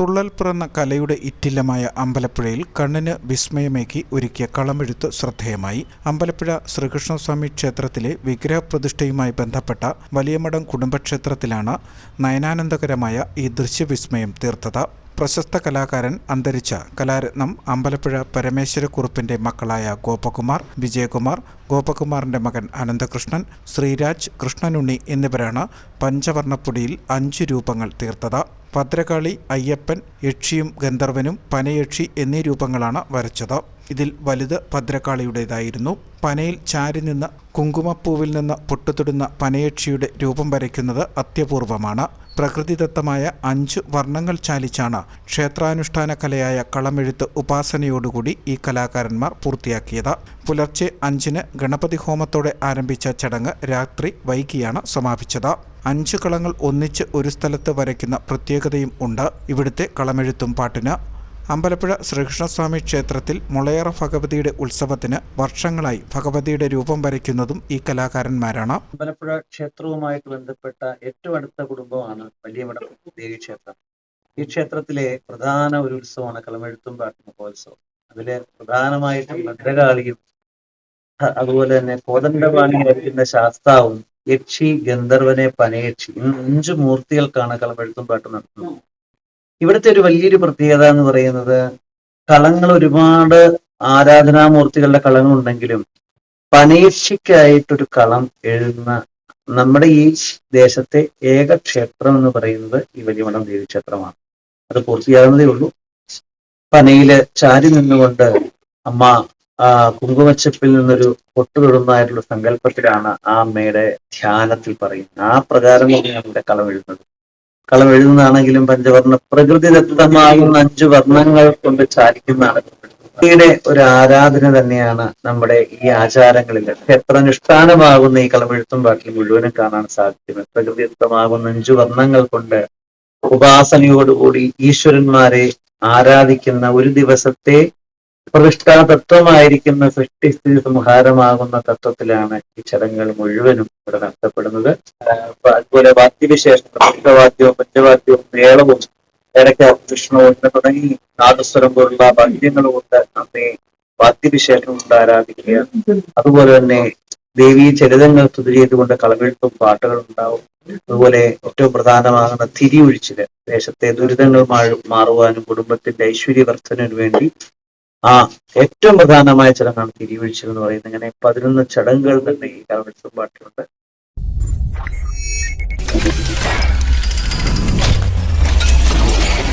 തുള്ളൽ പിറന്ന കലയുടെ ഇറ്റില്ലമായ അമ്പലപ്പുഴയിൽ കണ്ണിന് വിസ്മയമേക്കി ഒരുക്കിയ കളമെഴുത്ത് ശ്രദ്ധേയമായി. അമ്പലപ്പുഴ ശ്രീകൃഷ്ണസ്വാമി ക്ഷേത്രത്തിലെ വിഗ്രഹപ്രതിഷ്ഠയുമായി ബന്ധപ്പെട്ട വലിയമടം കുടുംബക്ഷേത്രത്തിലാണ് നയനാനന്ദകരമായ ഈ ദൃശ്യവിസ്മയം തീർത്തത്. പ്രശസ്ത കലാകാരൻ അന്തരിച്ച കലാരത്നം അമ്പലപ്പുഴ പരമേശ്വരക്കുറുപ്പിന്റെ മക്കളായ ഗോപകുമാർ വിജയകുമാർ ഗോപകുമാറിന്റെ മകൻ അനന്തകൃഷ്ണൻ ശ്രീരാജ് കൃഷ്ണനുണ്ണി എന്നിവരാണ് പഞ്ചവർണപ്പൊടിയിൽ അഞ്ച് രൂപങ്ങൾ തീർത്തത്. ഭദ്രകാളി അയ്യപ്പൻ യക്ഷിയും ഗന്ധർവനും പനയക്ഷി എന്നീ രൂപങ്ങളാണ് വരച്ചത്. ഇതിൽ വലുത് ഭദ്രകാളിയുടേതായിരുന്നു. പനയിൽ ചാരി നിന്ന് കുങ്കുമപ്പൂവിൽ നിന്ന് പൊട്ടുതൊടുന്ന പനയക്ഷിയുടെ രൂപം വരയ്ക്കുന്നത് അത്യപൂർവമാണ്. പ്രകൃതിദത്തമായ അഞ്ച് വർണങ്ങൾ ചാലിച്ചാണ് ക്ഷേത്രാനുഷ്ഠാന കലയായ കളമെഴുത്ത് ഉപാസനയോടുകൂടി ഈ കലാകാരന്മാർ പൂർത്തിയാക്കിയത്. പുലർച്ചെ അഞ്ചിന് ഗണപതി ഹോമത്തോടെ ആരംഭിച്ച ചടങ്ങ് രാത്രി വൈകിയാണ് സമാപിച്ചത്. അഞ്ച് കളങ്ങൾ ഒന്നിച്ച് ഒരു സ്ഥലത്ത് വരയ്ക്കുന്ന പ്രത്യേകതയും ഉണ്ട്. ഇവിടുത്തെ കളമെഴുത്തും പാട്ടിന്. അമ്പലപ്പുഴ ശ്രീകൃഷ്ണസ്വാമി ക്ഷേത്രത്തിൽ മുളയറ ഭഗവതിയുടെ ഉത്സവത്തിന് വർഷങ്ങളായി ഭഗവതിയുടെ രൂപം വരയ്ക്കുന്നതും ഈ കലാകാരന്മാരാണ്. അമ്പലപ്പുഴ ക്ഷേത്രവുമായിട്ട് ബന്ധപ്പെട്ട ഏറ്റവും അടുത്ത കുടുംബമാണ് വലിയ ദേവി ക്ഷേത്രം. ഈ ക്ഷേത്രത്തിലെ പ്രധാന ഒരു ഉത്സവമാണ് കളമെഴുത്തും പാട്ടും മഹോത്സവം. അതിലെ പ്രധാനമായിട്ടും ഭദ്രകാളിയും അതുപോലെ തന്നെ കോദണ്ഡപാണി വരയ്ക്കുന്ന ശാസ്താവും യക്ഷി ഗന്ധർവനെ പനയക്ഷി അഞ്ച് മൂർത്തികൾക്കാണ് കളമെഴുത്തും പാട്ട് നടത്തുന്നത്. ഇവിടുത്തെ ഒരു വലിയൊരു പ്രത്യേകത എന്ന് പറയുന്നത് കളങ്ങൾ ഒരുപാട് ആരാധനാമൂർത്തികളുടെ കളങ്ങളുണ്ടെങ്കിലും പനയക്ഷിക്കായിട്ടൊരു കളം എഴുതുന്ന നമ്മുടെ ഈ ദേശത്തെ ഏക ക്ഷേത്രം എന്ന് പറയുന്നത് ഈ വലിയമഠം ദേവി ക്ഷേത്രമാണ്. അത് പൂർത്തിയാകുന്നതേ ഉള്ളൂ. പനയിൽ ചാരി നിന്നുകൊണ്ട് അമ്മ കുങ്കുമച്ചപ്പിൽ നിന്നൊരു പൊട്ടു തൊടുന്നതായിട്ടുള്ള സങ്കല്പത്തിലാണ് ആ അമ്മയുടെ ധ്യാനത്തിൽ പറയുന്നത്. ആ പ്രകാരമാണ് നമ്മുടെ കളം എഴുതുന്നത്. കളം എഴുതുന്നതാണെങ്കിലും പഞ്ചവർണ പ്രകൃതിദത്തമാകുന്ന അഞ്ചു വർണങ്ങൾ കൊണ്ട് ചാലിക്കുന്നതാണ് ഭക്തിയുടെ ഒരു ആരാധന തന്നെയാണ് നമ്മുടെ ഈ ആചാരങ്ങളിൽ ക്ഷേത്രാനുഷ്ഠാനമാകുന്ന ഈ കളമെഴുത്തും പാട്ടിൽ മുഴുവനും കാണാൻ സാധിക്കുന്നത്. പ്രകൃതിദത്തമാകുന്ന അഞ്ചു വർണങ്ങൾ കൊണ്ട് ഉപാസനയോടുകൂടി ഈശ്വരന്മാരെ ആരാധിക്കുന്ന ഒരു ദിവസത്തെ പ്രതിഷ്ഠാ തത്വമായിരിക്കുന്ന സൃഷ്ടിസ്ഥിതി സംഹാരമാകുന്ന തത്വത്തിലാണ് ഈ ചടങ്ങുകൾ മുഴുവനും ഇവിടെ നടത്തപ്പെടുന്നത്. അതുപോലെ വാദ്യവിശേഷം പഞ്ചവാദ്യവും പഞ്ചവാദ്യവും മേളവും ഇടയ്ക്ക് കൃഷ്ണവും തുടങ്ങി നാദസ്വരം പോലുള്ള വാദ്യങ്ങളും കൊണ്ട് നമ്മെ വാദ്യവിശേഷം കൊണ്ട് ആരാധിക്കുക. അതുപോലെ തന്നെ ദേവീ ചരിതങ്ങൾ സ്തുതി ചെയ്തുകൊണ്ട് കളവെഴുപ്പും പാട്ടുകളും ഉണ്ടാവും. അതുപോലെ ഏറ്റവും പ്രധാനമാകുന്ന തിരി ഒഴിച്ചിൽ ദേശത്തെ ദുരിതങ്ങൾ മാറുവാനും കുടുംബത്തിന്റെ ഐശ്വര്യവർദ്ധനവിന് വേണ്ടി ആ ഏറ്റവും പ്രധാനമായ ചടങ്ങാണ് തിരിയൊഴിച്ചൽ എന്ന് പറയുന്നത്. ഇങ്ങനെ പതിനൊന്ന് ചടങ്ങുകൾ തന്നെ ഈ കളമെഴുത്തും പാട്ടിലുണ്ട്